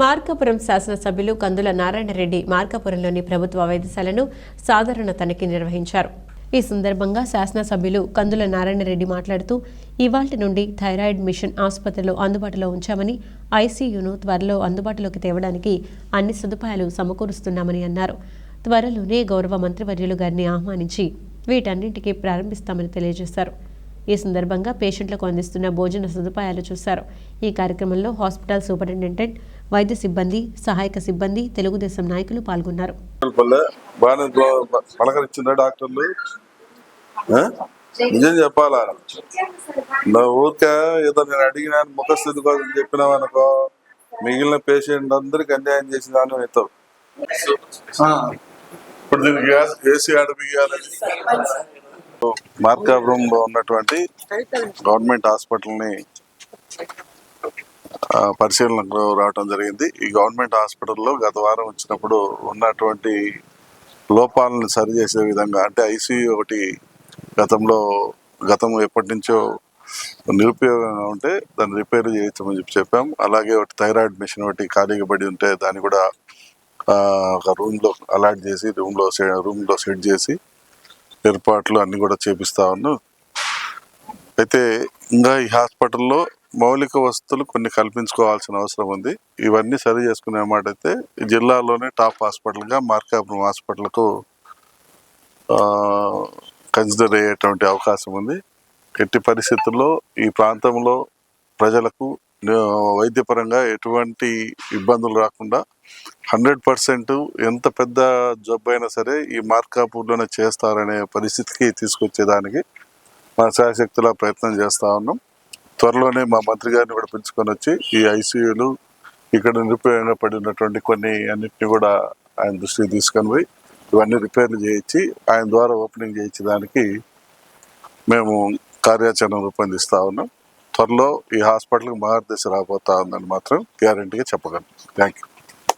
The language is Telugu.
మార్కాపురం శాసనసభ్యులు కందుల నారాయణరెడ్డి మార్కాపురంలోని ప్రభుత్వ వైద్యశాలను సాధారణ తనిఖీ నిర్వహించారు. ఈ సందర్భంగా శాసనసభ్యులు కందుల నారాయణరెడ్డి మాట్లాడుతూ ఇవాల్టి నుండి థైరాయిడ్ మిషన్ ఆసుపత్రిలో అందుబాటులో ఉంచామని ఐసీయూను త్వరలో అందుబాటులోకి తేవడానికి అన్ని సదుపాయాలు సమకూరుస్తున్నామని అన్నారు. త్వరలోనే గౌరవ మంత్రివర్యులు గారిని ఆహ్వానించి వీటన్నింటికీ ప్రారంభిస్తామని తెలియజేశారు. ఈ సందర్భంగా పేషెంట్లకు అందిస్తున్న భోజన సదుపాయాలు చూశారు. ఈ కార్యక్రమంలో హాస్పిటల్ సూపరింటెండెంట్ వైద్య సిబ్బంది సహాయక సిబ్బంది తెలుగుదేశం నాయకులు పాల్గొన్నారు. డాక్టర్లు? ఆ? నిజం చెప్పాలా? నా ఊరికే ఏదో నేను అడిగినా ముఖస్థితి కోసం చెప్పినావు అనుకో మిగిలిన పేషెంట్ అందరికి అన్యాయం చేసిన దాన్ని అవుతావు ఇప్పుడు దీనికి ఏసీ అడిగియాలని మార్కాపురంలో ఉన్నటువంటి గవర్నమెంట్ హాస్పిటల్ని పరిశీలనకు రావడం జరిగింది. ఈ గవర్నమెంట్ హాస్పిటల్లో గత వారం వచ్చినప్పుడు ఉన్నటువంటి లోపాలను సరిచేసే విధంగా అంటే ఐసీయూ ఒకటి గతంలో గతం ఎప్పటి నుంచో నిరుపయోగంగా ఉంటే దాన్ని రిపేర్ చేయించమని చెప్పి చెప్పాం. అలాగే ఒకటి థైరాయిడ్ మిషన్ ఒకటి ఖాళీగా పడి ఉంటే దాన్ని కూడా ఒక రూమ్లో అలాట్ చేసి రూమ్లో రూమ్లో సెట్ చేసి ఏర్పాట్లు అన్నీ కూడా చేపిస్తా ఉన్నాం. అయితే ఇంకా ఈ హాస్పిటల్లో మౌలిక వసతులు కొన్ని కల్పించుకోవాల్సిన అవసరం ఉంది. ఇవన్నీ సరి చేసుకునే మాట అయితే జిల్లాలోనే టాప్ హాస్పిటల్గా మార్కాపురం హాస్పిటల్కు కన్సిడర్ అయ్యేటువంటి అవకాశం ఉంది. ఎట్టి పరిస్థితుల్లో ఈ ప్రాంతంలో ప్రజలకు వైద్యపరంగా ఎటువంటి ఇబ్బందులు రాకుండా హండ్రెడ్ పర్సెంట్ ఎంత పెద్ద జబ్బు అయినా సరే ఈ మార్కాపూర్లోనే చేస్తారనే పరిస్థితికి తీసుకొచ్చేదానికి మన శాశక్తులా ప్రయత్నం చేస్తా ఉన్నాం. త్వరలోనే మా మంత్రి గారిని కూడా పిలుచుకొని వచ్చి ఈ ఐసీయూలు ఇక్కడ నిరుపయోగంగా పడినటువంటి కొన్ని అన్నిటిని కూడా ఆయన దృష్టికి తీసుకొని పోయి ఇవన్నీ రిపేర్లు చేయించి ఆయన ద్వారా ఓపెనింగ్ చేయించడానికి మేము కార్యాచరణ రూపొందిస్తూ ఉన్నాం. త్వరలో ఈ హాస్పిటల్కి మార్గదర్శి రాబోతా ఉందని మాత్రం గ్యారంటీగా చెప్పగలను థ్యాంక్ యూ